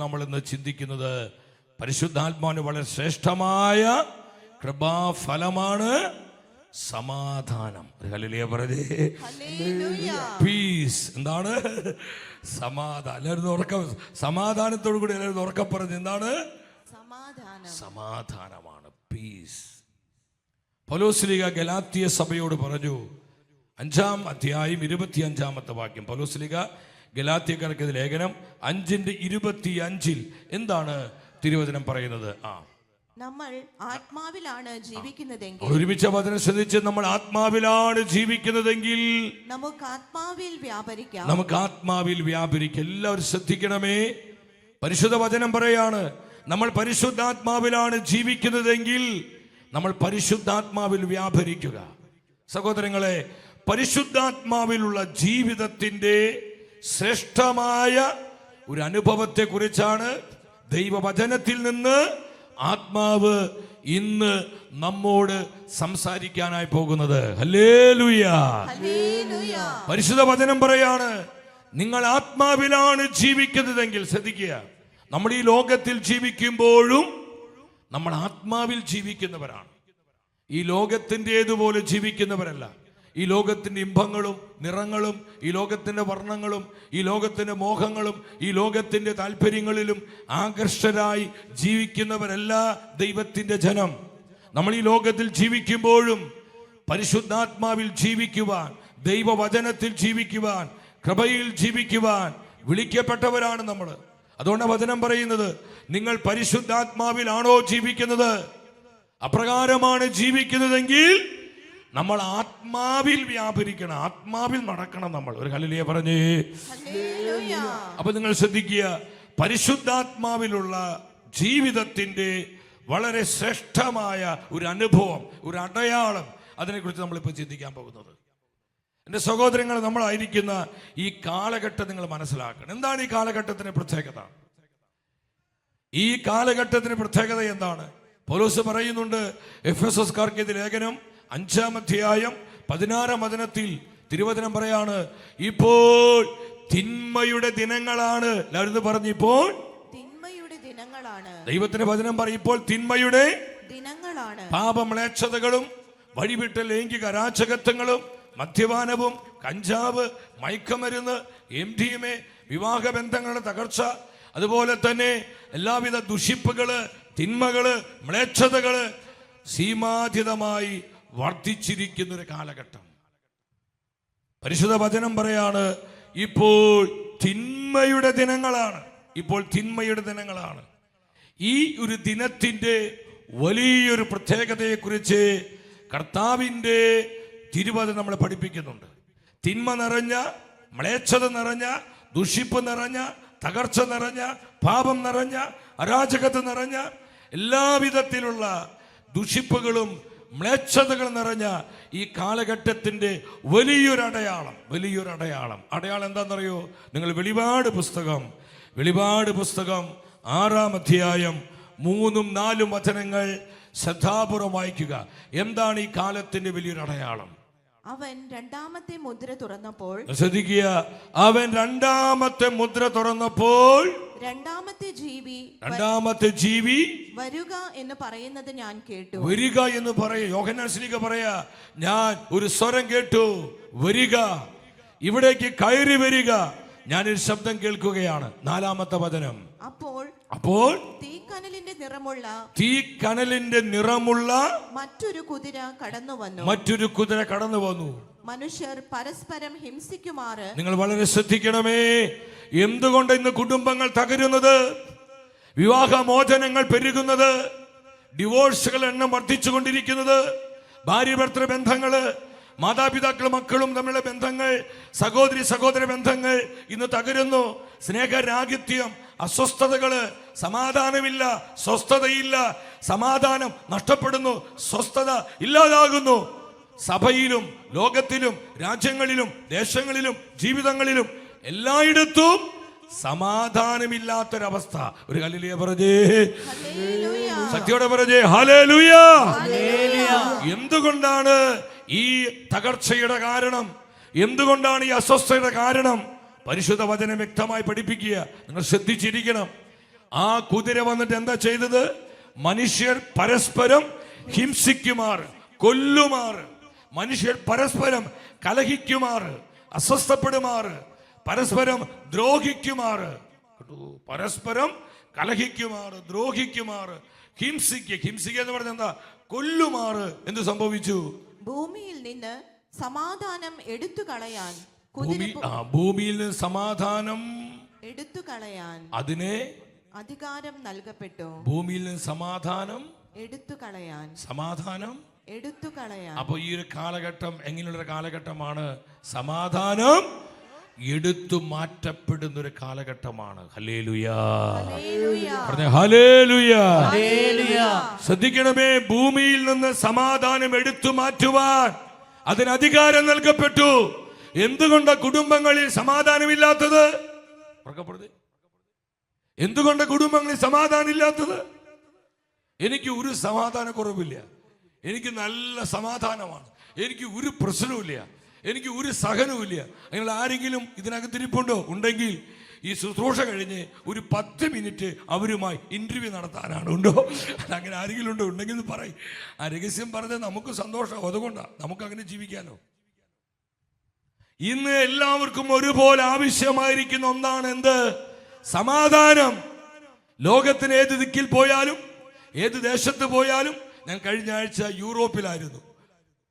നമ്മൾ ഇന്ന് ചിന്തിക്കുന്നത് പരിശുദ്ധാത്മാവിന് വളരെ ശ്രേഷ്ഠമായ കൃപാഫലമാണ് സമാധാനം. പറഞ്ഞേ. പീസ് എന്താണ്? സമാധാനം. എല്ലാവരും ഉറക്ക. സമാധാനത്തോടു കൂടി എല്ലാവരും ഉറക്ക പറഞ്ഞ് എന്താണ്? സമാധാനം. സമാധാനമാണ്. പീസ് പലോസ്ലിക ഗലാത്തിയ സഭയോട് പറഞ്ഞു. അഞ്ചാം അധ്യായം ഇരുപത്തി അഞ്ചാമത്തെ വാക്യം പൗലോസ്ലിക ഗലാത്തിയക്കാർക്ക് ലേഖനം അഞ്ചിന്റെ ഇരുപത്തി അഞ്ചിൽ എന്താണ് തിരുവചനം പറയുന്നത്? ആ. നമ്മൾ ആത്മാവിലാണ് ജീവിക്കുന്നതെങ്കിൽ ഒരുമിച്ച വചനം ശ്രദ്ധിച്ച് നമ്മൾ ആത്മാവിലാണ് ജീവിക്കുന്നതെങ്കിൽ നമുക്ക് ആത്മാവിൽ വ്യാപരിക്കാം. നമുക്ക് ആത്മാവിൽ വ്യാപരിക്കാം. എല്ലാവരും ശ്രദ്ധിക്കണമേ. പരിശുദ്ധ വചനം പറയാണ് നമ്മൾ പരിശുദ്ധാത്മാവിലാണ് ജീവിക്കുന്നതെങ്കിൽ നമ്മൾ പരിശുദ്ധാത്മാവിൽ വ്യാപരിക്കുക. സഹോദരങ്ങളെ പരിശുദ്ധാത്മാവിലുള്ള ജീവിതത്തിന്റെ ശ്രേഷ്ഠമായ ഒരു അനുഭവത്തെ കുറിച്ചാണ് ദൈവവചനത്തിൽ നിന്ന് ആത്മാവ് ഇന്ന് നമ്മോട് സംസാരിക്കാനായി പോകുന്നത്. പരിശുദ്ധ വചനം പറയാണ് നിങ്ങൾ ആത്മാവിലാണ് ജീവിക്കുന്നതെങ്കിൽ ശ്രദ്ധിക്കുക. നമ്മൾ ഈ ലോകത്തിൽ ജീവിക്കുമ്പോഴും നമ്മൾ ആത്മാവിൽ ജീവിക്കുന്നവരാണ്. ഈ ലോകത്തിന്റെതുപോലെ ജീവിക്കുന്നവരല്ല. ഈ ലോകത്തിന്റെ ഇമ്പങ്ങളും നിറങ്ങളും ഈ ലോകത്തിന്റെ വർണങ്ങളും ഈ ലോകത്തിന്റെ മോഹങ്ങളും ഈ ലോകത്തിന്റെ താല്പര്യങ്ങളിലും ആകർഷകരായി ജീവിക്കുന്നവരല്ല ദൈവത്തിന്റെ ജനം. നമ്മൾ ഈ ലോകത്തിൽ ജീവിക്കുമ്പോഴും പരിശുദ്ധാത്മാവിൽ ജീവിക്കുവാൻ ദൈവവചനത്തിൽ ജീവിക്കുവാൻ കൃപയിൽ ജീവിക്കുവാൻ വിളിക്കപ്പെട്ടവരാണ് നമ്മൾ. അതുകൊണ്ട് വചനം പറയുന്നത് നിങ്ങൾ പരിശുദ്ധാത്മാവിലാണോ ജീവിക്കുന്നത്? അപ്രകാരമാണ് ജീവിക്കുന്നതെങ്കിൽ നമ്മൾ ആത്മാവിൽ വ്യാപരിക്കണം. ആത്മാവിൽ നടക്കണം നമ്മൾ. ഒരു കല്ലിലിയെ പറഞ്ഞേ. അപ്പൊ നിങ്ങൾ ശ്രദ്ധിക്കുക. പരിശുദ്ധാത്മാവിലുള്ള ജീവിതത്തിന്റെ വളരെ ശ്രേഷ്ഠമായ ഒരു അനുഭവം ഒരു അടയാളം അതിനെക്കുറിച്ച് നമ്മളിപ്പോൾ ചിന്തിക്കാൻ പോകുന്നത്. എന്റെ സഹോദരങ്ങൾ നമ്മളായിരിക്കുന്ന ഈ കാലഘട്ടം നിങ്ങൾ മനസ്സിലാക്കണം. എന്താണ് ഈ കാലഘട്ടത്തിന്റെ പ്രത്യേകത? ഈ കാലഘട്ടത്തിന് പ്രത്യേകത എന്താണ്? പോലീസ് പറയുന്നുണ്ട് എഫ് എസ് എസ് ലേഖനം അഞ്ചാം അധ്യായം പതിനാറാം വചനത്തിൽ തിരുവചനം പറയാണ് ഇപ്പോൾ തിന്മയുടെ ദിനങ്ങളാണ്. എല്ലാവരും പറഞ്ഞു ഇപ്പോൾ തിന്മയുടെ ദിനങ്ങളാണ്. ദൈവത്തിന്റെ വചനം പറയും ഇപ്പോൾ തിന്മയുടെ ദിനങ്ങളാണ്. പാപമ്ലേച്ഛതകളും വഴിവിട്ട ലൈംഗിക അരാജകത്വങ്ങളും മദ്യപാനവും കഞ്ചാവ് മയക്കമരുന്ന് എം ഡി എം എ വിവാഹ ബന്ധങ്ങളുടെ തകർച്ച അതുപോലെ തന്നെ എല്ലാവിധ ദുഷിപ്പുകൾ തിന്മകൾ മ്ലേച്ഛതകൾ സീമാതീതമായി വർദ്ധിച്ചിരിക്കുന്ന ഒരു കാലഘട്ടം. പരിശുദ്ധ വചനം പറയാണ് ഇപ്പോൾ തിന്മയുടെ ദിനങ്ങളാണ്. ഇപ്പോൾ തിന്മയുടെ ദിനങ്ങളാണ്. ഈ ഒരു ദിനത്തിന്റെ വലിയൊരു പ്രത്യേകതയെക്കുറിച്ച് കർത്താവിന്റെ തിരുവചനം നമ്മളെ പഠിപ്പിക്കുന്നുണ്ട്. തിന്മ നിറഞ്ഞ മ്ലേച്ഛത നിറഞ്ഞ ദുഷിപ്പ് നിറഞ്ഞ തകർച്ച നിറഞ്ഞ പാപം നിറഞ്ഞ അരാജകത്വം നിറഞ്ഞ എല്ലാവിധത്തിലുള്ള ദുഷിപ്പുകളും മ്ലേച്ഛതകൾ നിറഞ്ഞ ഈ കാലഘട്ടത്തിന്റെ വലിയൊരു അടയാളം വലിയൊരു അടയാളം അടയാളം എന്താണെന്നറിയോ? നിങ്ങൾ വെളിപാട് പുസ്തകം വെളിപാട് പുസ്തകം ആറാം അധ്യായം മൂന്നും നാലും വചനങ്ങൾ ശ്രദ്ധാപൂർവം വായിക്കുക. എന്താണ് ഈ കാലത്തിന്റെ വലിയൊരു അടയാളം അവൻ രണ്ടാമത്തെ മുദ്ര തുറന്നപ്പോൾ ശ്രദ്ധിക്കുക. അവൻ രണ്ടാമത്തെ മുദ്ര തുറന്നപ്പോൾ രണ്ടാമത്തെ ജീവി രണ്ടാമത്തെ ജീവി വരിക എന്ന് പറയുന്നത് ഞാൻ കേട്ടു. വരിക എന്ന് പറയ യോഹനാശ്രീക പറയാ ഞാൻ ഒരു സ്വരം കേട്ടു വരിക. ഇവിടേക്ക് കയറി വരിക. ഞാനൊരു ശബ്ദം കേൾക്കുകയാണ്. നാലാമത്തെ വചനം. അപ്പോൾ അപ്പോൾ തീക്കനലിന്റെ നിറമുള്ള തീ കനലിന്റെ നിറമുള്ള മറ്റൊരു കുതിര കടന്നു വന്നു മറ്റൊരു കുതിര കടന്നു വന്നു മനുഷ്യർ പരസ്പരം ഹിംസിക്കുമാറ്. നിങ്ങൾ വളരെ ശ്രദ്ധിക്കണമേ. എന്തുകൊണ്ട് ഇന്ന് കുടുംബങ്ങൾ തകരുന്നത്? വിവാഹ മോചനങ്ങൾ പെരുകുന്നത്? ഡിവോഴ്സുകൾ എണ്ണം വർദ്ധിച്ചുകൊണ്ടിരിക്കുന്നത്? ഭാര്യ ഭർത്തൃ ബന്ധങ്ങൾ മാതാപിതാക്കൾ മക്കളും തമ്മിലുള്ള ബന്ധങ്ങൾ സഹോദരി സഹോദര ബന്ധങ്ങൾ ഇന്ന് തകരുന്നു. സ്നേഹരാഹിത്യം അസ്വസ്ഥതകൾ സമാധാനമില്ല സ്വസ്ഥതയില്ല സമാധാനം നഷ്ടപ്പെടുന്നു സ്വസ്ഥത ഇല്ലാതാകുന്നു. സഭയിലും ലോകത്തിലും രാജ്യങ്ങളിലും ദേശങ്ങളിലും ജീവിതങ്ങളിലും എല്ലായിടത്തും സമാധാനമില്ലാത്തൊരവസ്ഥ. ഒരു കല്ലിലിയ പറഞ്ഞേ. സത്യോടെ ശക്തിയോടെ പറഞ്ഞേ ഹല്ലേലൂയ. എന്തുകൊണ്ടാണ് ഈ തകർച്ചയുടെ കാരണം? എന്തുകൊണ്ടാണ് ഈ അസ്വസ്ഥയുടെ കാരണം? പരിശുദ്ധ വചനം വ്യക്തമായി പഠിപ്പിക്കുക. നിങ്ങൾ ശ്രദ്ധിച്ചിരിക്കണം. ആ കുതിര വന്നിട്ട് എന്താ ചെയ്തത്? മനുഷ്യർ പരസ്പരം ഹിംസിക്കുമാർ കൊല്ലുമാർ. മനുഷ്യർ പരസ്പരം കലഹിക്കുമാറ് അസ്വസ്ഥപ്പെടുമാറ് പരസ്പരം ദ്രോഹിക്കുമാറ്? പരസ്പരം കലഹിക്കുമാറ് ദ്രോഹിക്കുമാറ് ഹിംസിക്ക് ഹിംസിക്ക എന്ന് പറഞ്ഞ എന്താ? കൊല്ലുമാറ് എന്ത് സംഭവിച്ചു? ഭൂമിയിൽ നിന്ന് സമാധാനം എടുത്തു കളയാൻ ഭൂമി ആ ഭൂമിയിൽ നിന്ന് സമാധാനം എടുത്തു കളയാൻ അതിനെ അധികാരം നൽകപ്പെട്ടു. ഭൂമിയിൽ നിന്ന് സമാധാനം എടുത്തു കളയാൻ. സമാധാനം എടുത്തു കളയാൻ അപ്പൊ ഈ ഒരു കാലഘട്ടം എങ്ങനെയുള്ള കാലഘട്ടമാണ്? സമാധാനം എടുത്തു മാറ്റപ്പെടുന്ന ഒരു കാലഘട്ടമാണ് ശ്രദ്ധിക്കണമേ ഭൂമിയിൽ നിന്ന് സമാധാനം എടുത്തു മാറ്റുവാൻ അതിന് അധികാരം നൽകപ്പെട്ടു. എന്തുകൊണ്ട് കുടുംബങ്ങളിൽ സമാധാനമില്ലാത്തത്? എന്തുകൊണ്ട് കുടുംബങ്ങളിൽ സമാധാനമില്ലാത്തത്? എനിക്ക് ഒരു സമാധാനക്കുറവില്ല. എനിക്ക് നല്ല സമാധാനമാണ്. എനിക്ക് ഒരു പ്രശ്നവുമില്ല. എനിക്ക് ഒരു സഹനവുമില്ല. നിങ്ങൾ ആരെങ്കിലും ഇതിനകത്തിരിപ്പുണ്ടോ? ഉണ്ടെങ്കിൽ ഈ ശുശ്രൂഷ കഴിഞ്ഞ് ഒരു പത്ത് മിനിറ്റ് അവരുമായി ഇന്റർവ്യൂ നടത്താനാണ്. ഉണ്ടോ? അങ്ങനെ ആരെങ്കിലും ഉണ്ടോ? ഉണ്ടെങ്കിൽ പറയും. ആ രഹസ്യം പറഞ്ഞാൽ നമുക്ക് സന്തോഷം. അതുകൊണ്ടാണ് നമുക്ക് അങ്ങനെ ജീവിക്കാനോ ഇന്ന് എല്ലാവർക്കും ഒരുപോലെ ആവശ്യമായിരിക്കുന്ന ഒന്നാണ് എന്ത്? സമാധാനം. ലോകത്തിന് ഏത് ദിക്കിൽ പോയാലും ഏത് ദേശത്ത് പോയാലും ഞാൻ കഴിഞ്ഞ ആഴ്ച യൂറോപ്പിലായിരുന്നു.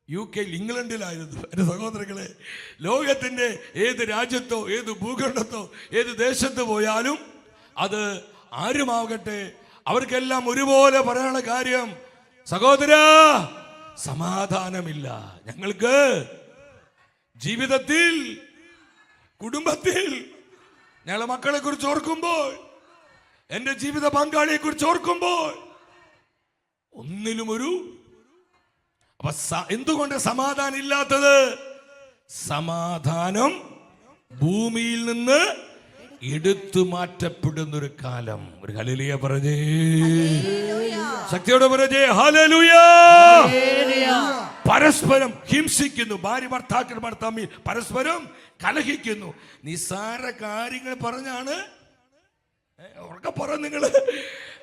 യു കെയിൽ ഇംഗ്ലണ്ടിലായിരുന്നു. എന്റെ സഹോദരങ്ങളെ ലോകത്തിന്റെ ഏത് രാജ്യത്തോ ഏത് ഭൂഖണ്ഡത്തോ ഏത് ദേശത്ത് പോയാലും അത് ആരുമാകട്ടെ അവർക്കെല്ലാം ഒരുപോലെ പറയാനുള്ള കാര്യം സഹോദര സമാധാനമില്ല. ഞങ്ങൾക്ക് ജീവിതത്തിൽ കുടുംബത്തിൽ ഞങ്ങളെ മക്കളെ കുറിച്ച് ഓർക്കുമ്പോൾ എന്റെ ജീവിത പങ്കാളിയെ കുറിച്ച് ഓർക്കുമ്പോൾ ഒന്നിലും ഒരു അപ്പൊ എന്തുകൊണ്ട് സമാധാനം ഇല്ലാത്തത് സമാധാനം ഭൂമിയിൽ നിന്ന് എടുത്തു മാറ്റപ്പെടുന്ന ഒരു കാലം. ഒരു ഹലലിയ പറഞ്ഞേ. ശക്തിയോടെ പറഞ്ഞേ ഹലലുയ പരസ്പരം ഹിംസിക്കുന്നു ഭാര്യ ഭർത്താക്കന്മാർ തമ്മിൽ പരസ്പരം കലഹിക്കുന്നു. നിസ്സാര കാര്യങ്ങൾ പറഞ്ഞാണ് ഉറക്കെ പറ നിങ്ങൾ.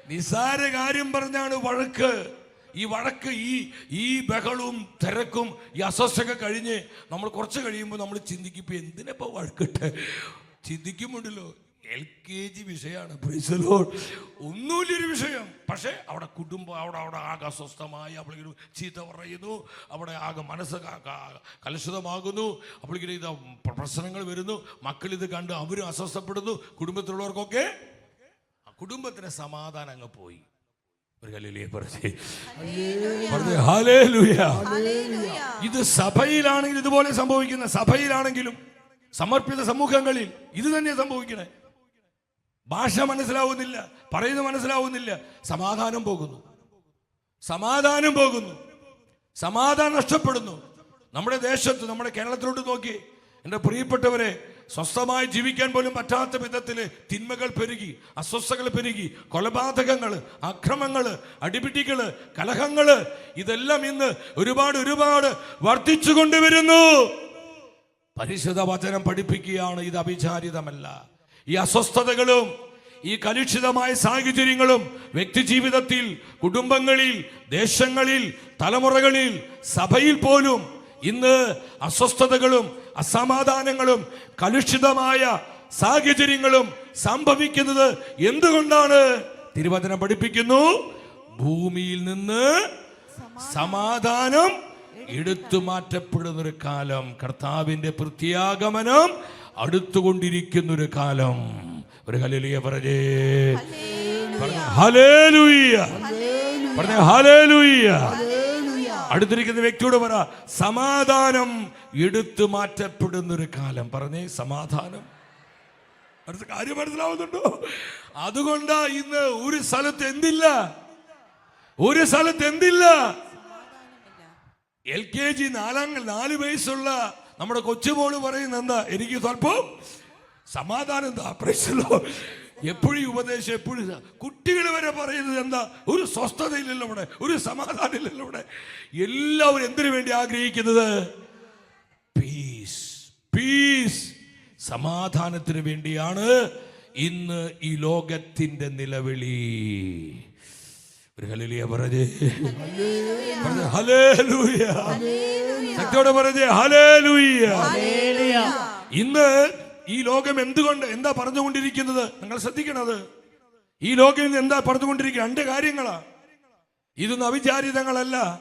നിസ്സാര കാര്യം പറഞ്ഞാണ് വഴക്ക്. ഈ വഴക്ക് ഈ ഈ ബഹളവും തിരക്കും ഈ അസ്വസ്ഥക കഴിഞ്ഞ് നമ്മൾ കുറച്ച് കഴിയുമ്പോൾ നമ്മൾ ചിന്തിക്കും ഇപ്പൊ എന്തിനപ്പോ വഴക്കിട്ട്? ചിന്തിക്കുമുണ്ടല്ലോ എൽ കെ ജി വിഷയമാണ് പ്രിസലോൺ ഒന്നുമില്ലൊരു വിഷയം. പക്ഷേ അവിടെ കുടുംബം അവിടെ അവിടെ ആകെ അസ്വസ്ഥമായി അവളിങ്ങനെ ചീത്ത പറയുന്നു. അവിടെ ആകെ മനസ്സ് കലുഷിതമാകുന്നു അവളിങ്ങനെ ഇത് പ്രശ്നങ്ങൾ വരുന്നു. മക്കൾ ഇത് കണ്ട് അവരും അസ്വസ്ഥപ്പെടുന്നു. കുടുംബത്തിലുള്ളവർക്കൊക്കെ കുടുംബത്തിന് സമാധാനം അങ്ങ് പോയി. ഒരു കല്ലിലേ പറഞ്ഞേ. ഇത് സഭയിലാണെങ്കിൽ ഇതുപോലെ സംഭവിക്കുന്ന സഭയിലാണെങ്കിലും സമർപ്പിത സമൂഹങ്ങളിൽ ഇത് തന്നെ സംഭവിക്കണേ. ഭാഷ മനസ്സിലാവുന്നില്ല പറയുന്നത് മനസ്സിലാവുന്നില്ല. സമാധാനം പോകുന്നു. സമാധാനം പോകുന്നു. സമാധാനം നഷ്ടപ്പെടുന്നു. നമ്മുടെ ദേശത്ത് നമ്മുടെ കേരളത്തിലോട്ട് നോക്കി. എന്റെ പ്രിയപ്പെട്ടവരെ സ്വസ്ഥമായി ജീവിക്കാൻ പോലും പറ്റാത്ത വിധത്തിൽ തിന്മകൾ പെരുകി അസ്വസ്ഥകൾ പെരുകി കൊലപാതകങ്ങൾ അക്രമങ്ങൾ അടിപിടികൾ കലഹങ്ങൾ ഇതെല്ലാം ഇന്ന് ഒരുപാട് ഒരുപാട് വർദ്ധിച്ചു കൊണ്ടുവരുന്നു. പരിശുദ്ധ വചനം പഠിപ്പിക്കുകയാണ് ഇത് അഭിചാരിതമല്ല ഈ അസ്വസ്ഥതകളും ഈ കലുഷിതമായ സാഹചര്യങ്ങളും വ്യക്തിജീവിതത്തിൽ കുടുംബങ്ങളിൽ ദേശങ്ങളിൽ തലമുറകളിൽ സഭയിൽ പോലും ഇന്ന് അസ്വസ്ഥതകളും അസമാധാനങ്ങളും കലുഷിതമായ സാഹചര്യങ്ങളും സംഭവിക്കുന്നത് എന്തുകൊണ്ടാണ്? തിരുവചനം പഠിപ്പിക്കുന്നു ഭൂമിയിൽ നിന്ന് സമാധാനം എടുത്തു മാറ്റപ്പെടുന്ന ഒരു കാലം. കർത്താവിന്റെ പ്രത്യാഗമനം അടുത്തുകൊണ്ടിരിക്കുന്ന ഒരു കാലം. ഒരു ഹലലിയ പറഞ്ഞേ. ഹലേ ഹല്ലേലൂയ. പറഞ്ഞേ ഹലേലൂയ അടുത്തിരിക്കുന്ന വ്യക്തിയോട് പറ സമാധാനം എടുത്തു മാറ്റപ്പെടുന്നൊരു കാലം. പറഞ്ഞേ സമാധാനം. അടുത്ത കാര്യം മനസ്സിലാവുന്നുണ്ടോ? അതുകൊണ്ടാ ഇന്ന് ഒരു സ്ഥലത്ത് എന്തില്ല? ഒരു സ്ഥലത്ത് എന്തില്ല? എൽ കെ ജി നാലാം നാല് വയസ്സുള്ള നമ്മുടെ കൊച്ചുമോൾ പറയുന്ന എന്താ? എനിക്ക് സ്വല്പം സമാധാനം എന്താ? പ്രശ്നമല്ലോ എപ്പോഴും ഉപദേശം എപ്പോഴും കുട്ടികൾ വരെ പറയുന്നത് എന്താ? ഒരു സ്വസ്ഥതയില്ലല്ലോ ഇവിടെ ഒരു സമാധാനമില്ലല്ലോ ഇവിടെ. എല്ലാവരും എന്തിനു വേണ്ടി ആഗ്രഹിക്കുന്നത്? പീസ് പീസ് സമാധാനത്തിന് വേണ്ടിയാണ് ഇന്ന് ഈ ലോകത്തിന്റെ നിലവിളി. ഒരു പറഞ്ഞേ. ശക്തിയോടെ പറഞ്ഞേ ഇന്ന് ഈ ലോകം എന്തുകൊണ്ട് എന്താ പറഞ്ഞുകൊണ്ടിരിക്കുന്നത്? നിങ്ങൾ ശ്രദ്ധിക്കണത്. ഈ ലോകം എന്താ പറഞ്ഞുകൊണ്ടിരിക്കുന്നത്? രണ്ട് കാര്യങ്ങളാ. ഇതൊന്നും അവിചാരിതങ്ങളല്ല.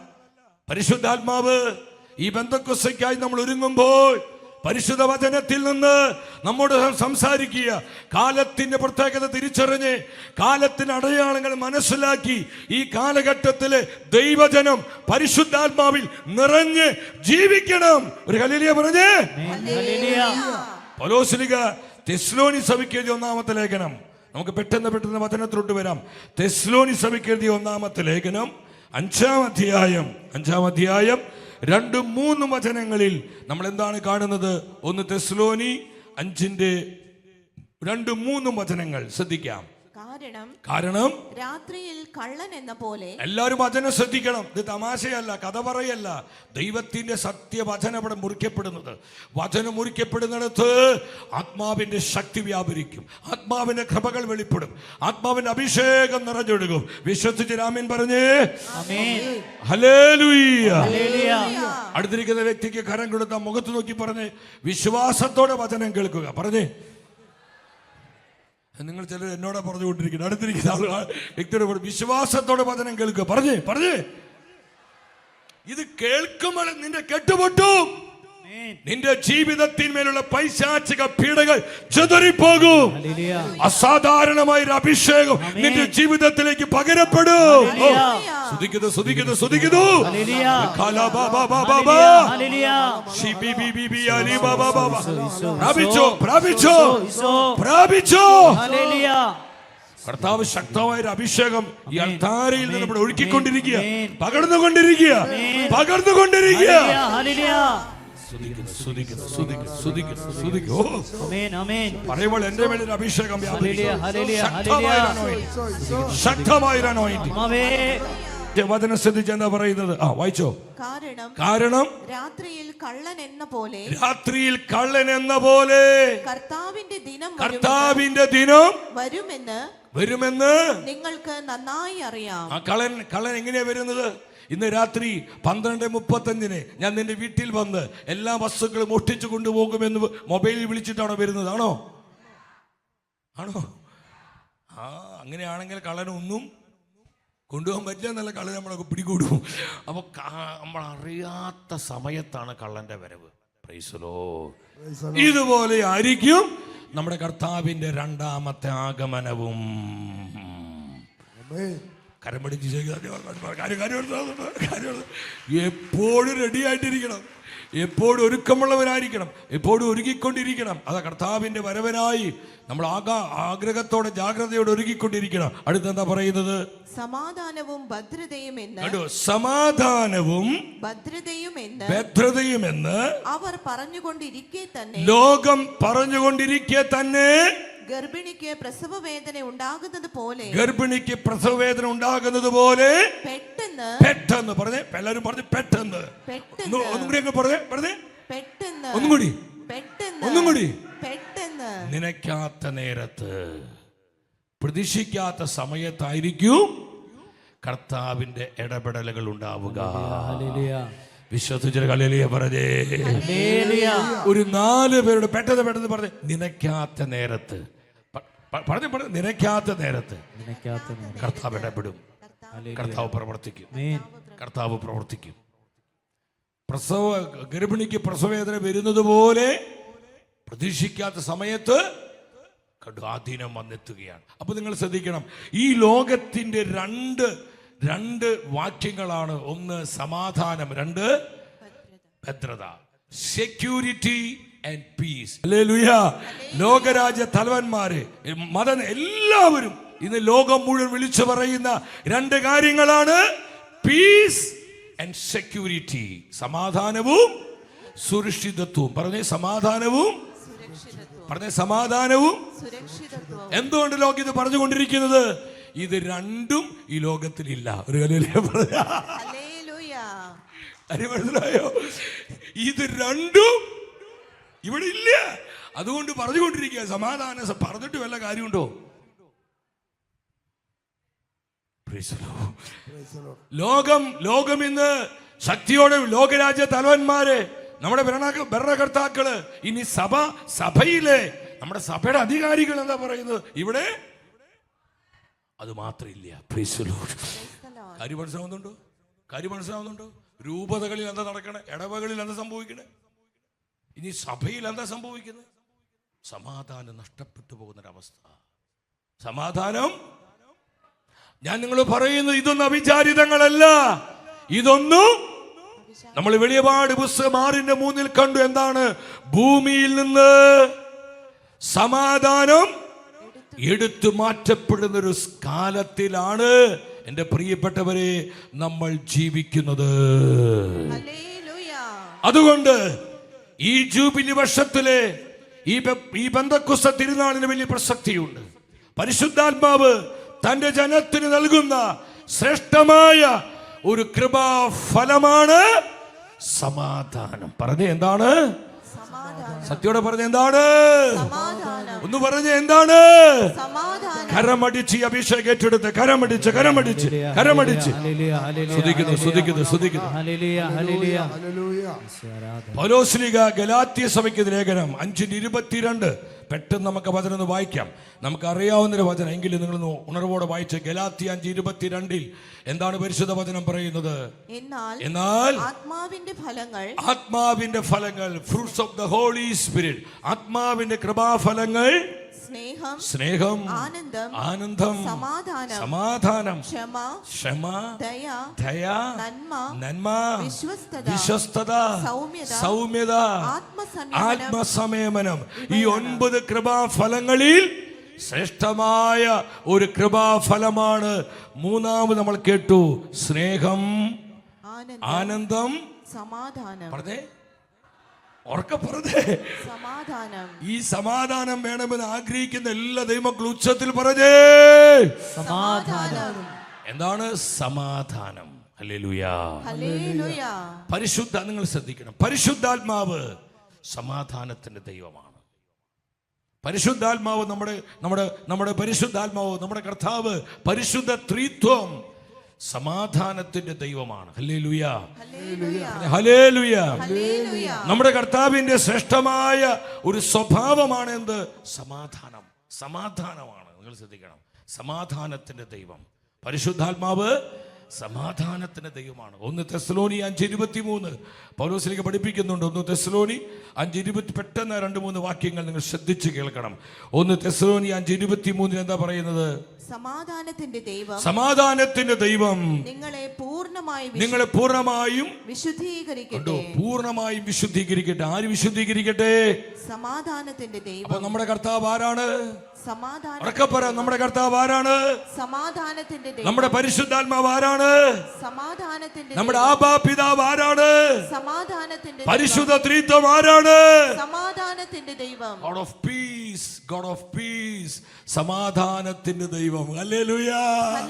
പരിശുദ്ധാത്മാവ് ഈ ബന്ധക്കൊസയ്ക്കായി നമ്മൾ ഒരുങ്ങുമ്പോൾ പരിശുദ്ധ വചനത്തിൽ നിന്ന് നമ്മോട് സംസാരിക്കുക. കാലത്തിന്റെ പ്രത്യേകത തിരിച്ചറിഞ്ഞ് കാലത്തിന് അടയാളങ്ങൾ മനസ്സിലാക്കി ഈ കാലഘട്ടത്തിലെ ദൈവജനം പരിശുദ്ധാത്മാവിൽ നിറഞ്ഞ് ജീവിക്കണം. ഒരു കലിലിയ പറഞ്ഞേ. പലോസ്ലിക തെസ്ലോനി സഭയ്ക്ക് ഒന്നാമത്തെ ലേഖനം. നമുക്ക് പെട്ടെന്ന് പെട്ടെന്ന് വചനത്തിലോട്ട് വരാം. തെസ്ലോനി സഭയ്ക്ക് ഒന്നാമത്തെ ലേഖനം അഞ്ചാം അധ്യായം. അഞ്ചാം അധ്യായം രണ്ടും മൂന്നും വചനങ്ങളിൽ നമ്മൾ എന്താണ് കാണുന്നത്? ഒന്ന് തെസ്ലോനി അഞ്ചിന്റെ രണ്ടും മൂന്നും വചനങ്ങൾ. ശ്രദ്ധിക്കാം. കാരണം കാരണം രാത്രിയിൽ കള്ളൻ എന്ന പോലെ എല്ലാവരും വചനം ശ്രദ്ധിക്കണം. ഇത് തമാശയല്ല കഥ പറയല്ല. ദൈവത്തിന്റെ സത്യവചനം ഇവിടെ മുറിക്കപ്പെടുന്നത്. വചനം മുറിക്കപ്പെടുന്നിടത്ത് ആത്മാവിന്റെ ശക്തി വ്യാപരിക്കും. ആത്മാവിന്റെ കൃപകൾ വെളിപ്പെടും. ആത്മാവിന്റെ അഭിഷേകം നിറഞ്ഞൊഴുകും. വിശ്വസിച്ച് രാമൻ പറഞ്ഞേ അടുത്തിരിക്കുന്ന വ്യക്തിക്ക് കരം കൊടുത്ത മുഖത്ത് നോക്കി പറഞ്ഞ് വിശ്വാസത്തോടെ വചനം കേൾക്കുക. പറഞ്ഞേ നിങ്ങൾ ചിലർ എന്നോടാ പറഞ്ഞുകൊണ്ടിരിക്കുന്നത് അടുത്തിരിക്കുന്ന ആളുകൾ വ്യക്തിയോട് പറഞ്ഞു വിശ്വാസത്തോടെ വചനം കേൾക്കുക. പറഞ്ഞേ പറഞ്ഞേ. ഇത് കേൾക്കുമ്പോൾ നിന്റെ കെട്ടുപൊട്ടും നിന്റെ ജീവിതത്തിന്മേലുള്ള പൈശാചിക പീഡകൾ ചെതറിപ്പോകും. അസാധാരണമായ ഒരു അഭിഷേകം നിന്റെ ജീവിതത്തിലേക്ക് പകരപ്പെടും. പ്രാപിച്ചോ പ്രാപിച്ചോ. പ്രാപിച്ചോ. കർത്താവ് ശക്തമായ ഒരു അഭിഷേകം ഈ അൾത്താരയിൽ നിന്ന് ഇവിടെ ഒഴുക്കിക്കൊണ്ടിരിക്കുക. പകർന്നുകൊണ്ടിരിക്കുക. പകർന്നുകൊണ്ടിരിക്കുക. പറയുമ്പോൾ എന്റെ മേലൊരു അഭിഷേകം വ്യാപരിക്കും. ഹല്ലേലൂയ, ശക്തമായ ഒരു ഹല്ലേലൂയ. anointing. ശക്തമായ ഒരു anointing. എന്താ പറയുന്നത് ആ വായിച്ചോ. കാരണം കാരണം രാത്രിയിൽ കള്ളൻ എന്ന പോലെ രാത്രിയിൽ കള്ളൻ എന്ന പോലെ കർത്താവിന്റെ ദിനം വരുമെന്ന് കർത്താവിന്റെ ദിനം വരുമെന്ന് വരുമെന്ന് നിങ്ങൾക്ക് നന്നായി അറിയാം. ആ കള്ളൻ കള്ളൻ എങ്ങനെയാ വരുന്നത്? ഇന്ന് രാത്രി പന്ത്രണ്ട് മുപ്പത്തഞ്ചിന് ഞാൻ നിന്റെ വീട്ടിൽ വന്ന് എല്ലാ വസ്തുക്കളും മോഷ്ടിച്ചു കൊണ്ടുപോകുമെന്ന് മൊബൈലിൽ വിളിച്ചിട്ടാണോ വരുന്നത്? ആണോ? ആണോ? ആ അങ്ങനെയാണെങ്കിൽ കള്ളനൊന്നും കൊണ്ടുപോകാൻ പറ്റില്ല എന്നല്ല കള്ളൻ നമ്മളൊക്കെ പിടികൂടും. അപ്പോൾ നമ്മൾ അറിയാത്ത സമയത്താണ് കള്ളന്റെ വരവ്. പ്രൈസലോ ഇതുപോലെ ആയിരിക്കും നമ്മുടെ കർത്താവിന്റെ രണ്ടാമത്തെ ആഗമനവും. കരം പിടിച്ച്. എപ്പോഴും റെഡി ആയിട്ടിരിക്കണം. എപ്പോഴും ഒരുക്കമുള്ളവരായിരിക്കണം. എപ്പോഴും ഒരുക്കിക്കൊണ്ടിരിക്കണം അതാ കർത്താവിന്റെ വരവനായി നമ്മൾ ആകാ ആഗ്രഹത്തോടെ ജാഗ്രതയോടെ ഒരുക്കിക്കൊണ്ടിരിക്കണം അടുത്ത് എന്താ പറയുന്നത്? സമാധാനവും ഭദ്രതയും എന്ന്. സമാധാനവും ഭദ്രതയും എന്ന് ഭദ്രതയും എന്ന് അവർ പറഞ്ഞുകൊണ്ടിരിക്കെ തന്നെ. ലോകം പറഞ്ഞുകൊണ്ടിരിക്കെ തന്നെ ഗർഭിണിക്ക് പ്രസവ വേദന ഉണ്ടാകുന്നത് പോലെ ഗർഭിണിക്ക് പ്രസവവേദന ഉണ്ടാകുന്നത് പോലെ പെട്ടെന്ന് പെട്ടെന്ന് പറഞ്ഞേ എല്ലാവരും പറഞ്ഞു പെട്ടെന്ന്. പെട്ടെന്ന് ഒന്ന് കൂടി അങ്ങ് പറഞ്ഞേ പറഞ്ഞേ. പെട്ടെന്ന് ഒന്നും കൂടി പെട്ടെന്ന് ഒന്നും കൂടി പെട്ടെന്ന് നിനക്കാത്ത നേരത്ത് പ്രതീക്ഷിക്കാത്ത സമയത്തായിരിക്കും കർത്താവിന്റെ ഇടപെടലുകൾ ഉണ്ടാവുക. വിശ്വസിച്ചൊരു കളിയ പറഞ്ഞേ. ഒരു നാല് പേരുടെ പെട്ടെന്ന് പെട്ടെന്ന് പറഞ്ഞേ നിനക്കാത്ത നേരത്ത് പറഞ്ഞു പറഞ്ഞു നനയ്ക്കാത്ത നേരത്ത് കർത്താവ് ഇടപെടും. കർത്താവ് പ്രവർത്തിക്കും. കർത്താവ് പ്രവർത്തിക്കും. പ്രസവ ഗർഭിണിക്ക് പ്രസവവേദന വരുന്നത് പോലെ പ്രതീക്ഷിക്കാത്ത സമയത്ത് കടുവാധീനം വന്നെത്തുകയാണ്. അപ്പൊ നിങ്ങൾ ശ്രദ്ധിക്കണം ഈ ലോകത്തിന്റെ രണ്ട് രണ്ട് വാക്യങ്ങളാണ്. ഒന്ന് സമാധാനം രണ്ട് ഭദ്രത. സെക്യൂരിറ്റി ആൻഡ് പീസ് ലോകരാജ്യ തലവന്മാരെ മത എല്ലാവരും ഇന്ന് ലോകം മുഴുവൻ വിളിച്ചു പറയുന്ന രണ്ട് കാര്യങ്ങളാണ്. പീസ് ആൻഡ് സെക്യൂരിറ്റി സമാധാനവും സുരക്ഷിതത്വവും. പറഞ്ഞേ സമാധാനവും പറഞ്ഞ സമാധാനവും. എന്തുകൊണ്ട് ലോകം ഇത് പറഞ്ഞുകൊണ്ടിരിക്കുന്നത്? ഇത് രണ്ടും ഈ ലോകത്തിലില്ല. ഒരു മനസ്സിലായോ? ഇത് രണ്ടും ഇവിടെ ഇല്ല. അതുകൊണ്ട് പറഞ്ഞുകൊണ്ടിരിക്കുക സമാധാന പറഞ്ഞിട്ട് വല്ല കാര്യമുണ്ടോ. ലോകം ലോകം ഇന്ന് ശക്തിയോടെ ലോകരാജ്യ തലവന്മാര് നമ്മുടെ ഭരണ ഭരണകർത്താക്കൾ ഇനി സഭ സഭയിലെ നമ്മുടെ സഭയുടെ അധികാരികൾ എന്താ പറയുന്നത്? ഇവിടെ? അത് മാത്രമില്ല. കാര്യം മനസ്സിലാവുന്നുണ്ടോ? കാര്യം മനസ്സിലാവുന്നുണ്ടോ? രൂപതകളിൽ എന്താ നടക്കണേ? ഇടവകളിൽ എന്താ സംഭവിക്കണേ? ഇനി സഭയിൽ എന്താ സംഭവിക്കുന്നത്? സമാധാനം നഷ്ടപ്പെട്ടു പോകുന്നൊരവസ്ഥ. സമാധാനം? ഞാൻ നിങ്ങൾ പറയുന്നു ഇതൊന്നും അവിചാരിതങ്ങളല്ല. ഇതൊന്നും നമ്മൾ വെളിയപാട് പുസ്തകം ആറിന്റെ മൂന്നിൽ കണ്ടു എന്താണ്? ഭൂമിയിൽ നിന്ന് സമാധാനം എടുത്തു മാറ്റപ്പെടുന്ന ഒരു കാലത്തിലാണ് എന്റെ പ്രിയപ്പെട്ടവരെ നമ്മൾ ജീവിക്കുന്നത്. അതുകൊണ്ട് ഈ ജൂബിലി വർഷത്തിലെ ഈ ഈ ബന്ധക്കുസ തിരുനാളിന് വലിയ പ്രസക്തിയുണ്ട്. പരിശുദ്ധാത്മാവ് തന്റെ ജനത്തിന് നൽകുന്ന ശ്രേഷ്ഠമായ ഒരു കൃപാഫലമാണ് സമാധാനം. പറഞ്ഞ എന്താണ്? സത്യോടെ പറഞ്ഞ എന്താണ്? സമാധാനം. ഒന്ന് പറഞ്ഞ എന്താണ്? സമാധാനം. കരമടിച്ച് അഭിഷേക് ഏറ്റെടുത്ത് കരമടിച്ച് കരമടിച്ച് കരമടിച്ച്. പൗലോസ്ലിക ഗലാത്യ സഭയ്ക്ക് ലേഖനം അഞ്ചിന് ഇരുപത്തിരണ്ട്. പെട്ടെന്ന് നമുക്ക് വചനം ഒന്ന് വായിക്കാം. നമുക്ക് അറിയാവുന്നൊരു വചനം. എങ്കിലും നിങ്ങൾ ഉണർവോടെ വായിച്ച് ഗലാത്തി അഞ്ച് ഇരുപത്തിരണ്ടിൽ എന്താണ് പരിശുദ്ധ വചനം പറയുന്നത്? എന്നാൽ ആത്മാവിന്റെ ഫലങ്ങൾ ആത്മാവിന്റെ ഫലങ്ങൾ fruits of the holy spirit ആത്മാവിന്റെ കൃപാഫലങ്ങൾ സ്നേഹം സ്നേഹം ആനന്ദം ആനന്ദം സമാധാനം സമാധാനം ക്ഷമ ക്ഷമ ദയ ദയ നന്മ നന്മ വിശ്വസ്തത വിശ്വസ്തത സൗമ്യത സൗമ്യത ആത്മസംയമനം ഈ ഒൻപത് കൃപാഫലങ്ങളിൽ ശ്രേഷ്ഠമായ ഒരു കൃപാഫലമാണ്. മൂന്നാമത് നമ്മൾ കേട്ടു സ്നേഹം ആനന്ദം ആനന്ദം. സമാധാനം. പറഞ്ഞേ? ഉറക്കെ പറഞ്ഞേ സമാധാനം. ഈ സമാധാനം വേണമെന്ന് ആഗ്രഹിക്കുന്ന എല്ലാ ദൈവമക്കളും ഉച്ചത്തിൽ പറഞ്ഞേ. സമാധാനം. എന്താണ് സമാധാനം? പരിശുദ്ധ നിങ്ങൾ ശ്രദ്ധിക്കണം. പരിശുദ്ധാത്മാവ് സമാധാനത്തിന്റെ ദൈവമാണ്. പരിശുദ്ധാത്മാവ് നമ്മുടെ നമ്മുടെ നമ്മുടെ പരിശുദ്ധാത്മാവ് നമ്മുടെ കർത്താവ് പരിശുദ്ധ ത്രിത്വം സമാധാനത്തിന്റെ ദൈവമാണ്. നമ്മുടെ കർത്താവിന്റെ ശ്രേഷ്ഠമായ ഒരു സ്വഭാവമാണ് എന്ത്? സമാധാനം. സമാധാനമാണ്. നിങ്ങൾ ശ്രദ്ധിക്കണം. സമാധാനത്തിന്റെ ദൈവം. പരിശുദ്ധാത്മാവ് സമാധാനത്തിന്റെ ദൈവമാണ്. ഒന്ന് തെസ്ലോനി അഞ്ച് ഇരുപത്തി മൂന്ന് പൗലോസിലേക്ക് പഠിപ്പിക്കുന്നുണ്ട്. ഒന്ന് തെസ്ലോനി അഞ്ച് ഇരുപത്തി പെട്ടെന്ന് രണ്ട് മൂന്ന് വാക്യങ്ങൾ നിങ്ങൾ ശ്രദ്ധിച്ച് കേൾക്കണം. ഒന്ന് തെസ്ലോനി അഞ്ച് ഇരുപത്തി മൂന്നിന് എന്താ പറയുന്നത്? സമാധാനത്തിന്റെ ദൈവം സമാധാനത്തിന്റെ ദൈവം. നിങ്ങളെ പൂർണമായും നിങ്ങളെ പൂർണമായും വിശുദ്ധീകരിക്കട്ടെ. പൂർണമായും വിശുദ്ധീകരിക്കട്ടെ. ആര് വിശുദ്ധീകരിക്കട്ടെ? സമാധാനത്തിന്റെ അപ്പൊ ദൈവം. നമ്മുടെ കർത്താവ് ആരാണ്? സമാധാന നമ്മുടെ കർത്താവ് ആരാണ്? സമാധാനത്തിന്റെ നമ്മുടെ പരിശുദ്ധാത്മാവ് ആരാണ്? സമാധാനത്തിന്റെ നമ്മുടെ. ആബാ പിതാവ് ആരാണ്? സമാധാനത്തിന്റെ. പരിശുദ്ധ ത്രിത്വം ആരാണ്? സമാധാനത്തിന്റെ ദൈവം. God of peace God of peace സമാധാനത്തിന്റെ ദൈവം. അല്ലേ